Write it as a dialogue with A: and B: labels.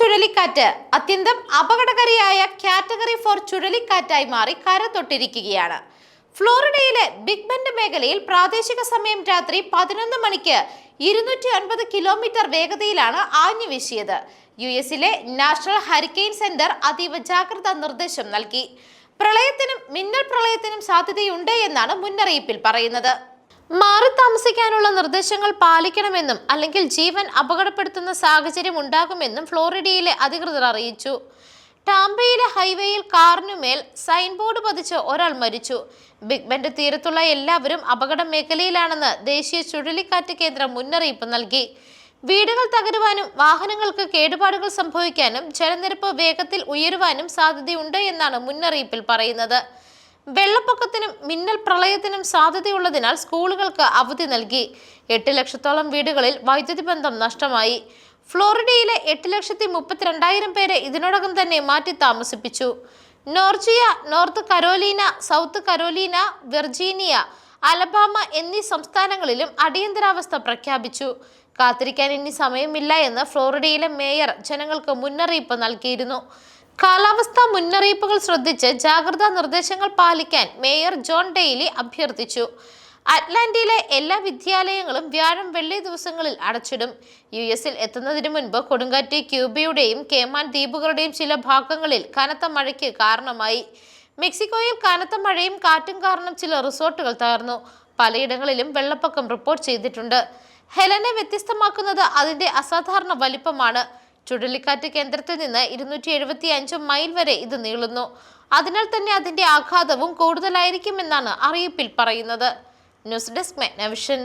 A: ചുഴലിക്കാറ്റ്. അത്യന്തം അപകടകാരിയായ category four ചുഴലിക്കാറ്റായി മാറി കര തൊട്ടിരിക്കുകയാണ് ഫ്ലോറിഡയിലെ ബിഗ് ബെൻഡ് മേഖലയിൽ പ്രാദേശിക സമയം രാത്രി പതിനൊന്ന് മണിക്ക് ഇരുന്നൂറ്റി അൻപത് കിലോമീറ്റർ വേഗതയിലാണ് ആഞ്ഞു വീശിയത്. യു എസിലെ നാഷണൽ ഹരിക്കെയിൻ സെന്റർ അതീവ ജാഗ്രതാ നിർദ്ദേശം നൽകി. പ്രളയത്തിനും മിന്നൽ പ്രളയത്തിനും സാധ്യതയുണ്ട് എന്നാണ് മുന്നറിയിപ്പിൽ പറയുന്നത്. മാറി താമസിക്കാനുള്ള നിർദ്ദേശങ്ങൾ പാലിക്കണമെന്നും അല്ലെങ്കിൽ ജീവൻ അപകടപ്പെടുത്തുന്ന സാഹചര്യം ഉണ്ടാകുമെന്നും ഫ്ലോറിഡയിലെ അധികൃതർ അറിയിച്ചു. ടാംബയിലെ ഹൈവേയിൽ കാറിനുമേൽ സൈൻ ബോർഡ് പതിച്ച് ഒരാൾ മരിച്ചു. ബിഗ് ബെൻഡ് തീരത്തുള്ള എല്ലാവരും അപകട മേഖലയിലാണെന്ന് ദേശീയ ചുഴലിക്കാറ്റ് കേന്ദ്രം മുന്നറിയിപ്പ് നൽകി. വീടുകൾ തകരുവാനും വാഹനങ്ങൾക്ക് കേടുപാടുകൾ സംഭവിക്കാനും ജലനിരപ്പ് വേഗത്തിൽ ഉയരുവാനും സാധ്യതയുണ്ട് എന്നാണ് മുന്നറിയിപ്പിൽ പറയുന്നത്. വെള്ളപ്പൊക്കത്തിനും മിന്നൽ പ്രളയത്തിനും സാധ്യതയുള്ളതിനാൽ സ്കൂളുകൾക്ക് അവധി നൽകി. എട്ട് ലക്ഷത്തോളം വീടുകളിൽ വൈദ്യുതി ബന്ധം നഷ്ടമായി. ഫ്ലോറിഡയിലെ എട്ട് ലക്ഷത്തി മുപ്പത്തിരണ്ടായിരം പേരെ ഇതിനോടകം തന്നെ മാറ്റി താമസിപ്പിച്ചു. Georgia North Carolina South Carolina Virginia Alabama എന്നീ സംസ്ഥാനങ്ങളിലും അടിയന്തരാവസ്ഥ പ്രഖ്യാപിച്ചു. കാത്തിരിക്കാൻ ഇനി സമയമില്ല എന്ന് ഫ്ലോറിഡയിലെ മേയർ ജനങ്ങൾക്ക് മുന്നറിയിപ്പ് നൽകിയിരുന്നു. കാലാവസ്ഥാ മുന്നറിയിപ്പുകൾ ശ്രദ്ധിച്ച് ജാഗ്രതാ നിർദ്ദേശങ്ങൾ പാലിക്കാൻ മേയർ ജോൺ ഡെയ്ലി അഭ്യർത്ഥിച്ചു. അറ്റ്ലാന്റിയിലെ എല്ലാ വിദ്യാലയങ്ങളും വ്യാഴം വെള്ളി ദിവസങ്ങളിൽ അടച്ചിടും. യു എസിൽ എത്തുന്നതിന് മുൻപ് കൊടുങ്കാറ്റ് ക്യൂബയുടെയും കേമാൻ ദ്വീപുകളുടെയും ചില ഭാഗങ്ങളിൽ കനത്ത മഴയ്ക്ക് കാരണമായി. മെക്സിക്കോയിൽ കനത്ത മഴയും കാറ്റും കാരണം ചില റിസോർട്ടുകൾ തകർന്നു. പലയിടങ്ങളിലും വെള്ളപ്പൊക്കം റിപ്പോർട്ട് ചെയ്തിട്ടുണ്ട്. ഹെലനെ വ്യത്യസ്തമാക്കുന്നത് അതിന്റെ അസാധാരണ വലിപ്പമാണ്. ചുഴലിക്കാറ്റ് കേന്ദ്രത്തിൽ നിന്ന് ഇരുന്നൂറ്റി എഴുപത്തി അഞ്ച് മൈൽ വരെ ഇത് നീളുന്നു. അതിനാൽ തന്നെ അതിന്റെ ആഘാതവും കൂടുതലായിരിക്കുമെന്നാണ് അറിയിപ്പിൽ പറയുന്നത്. News desk Magnavision.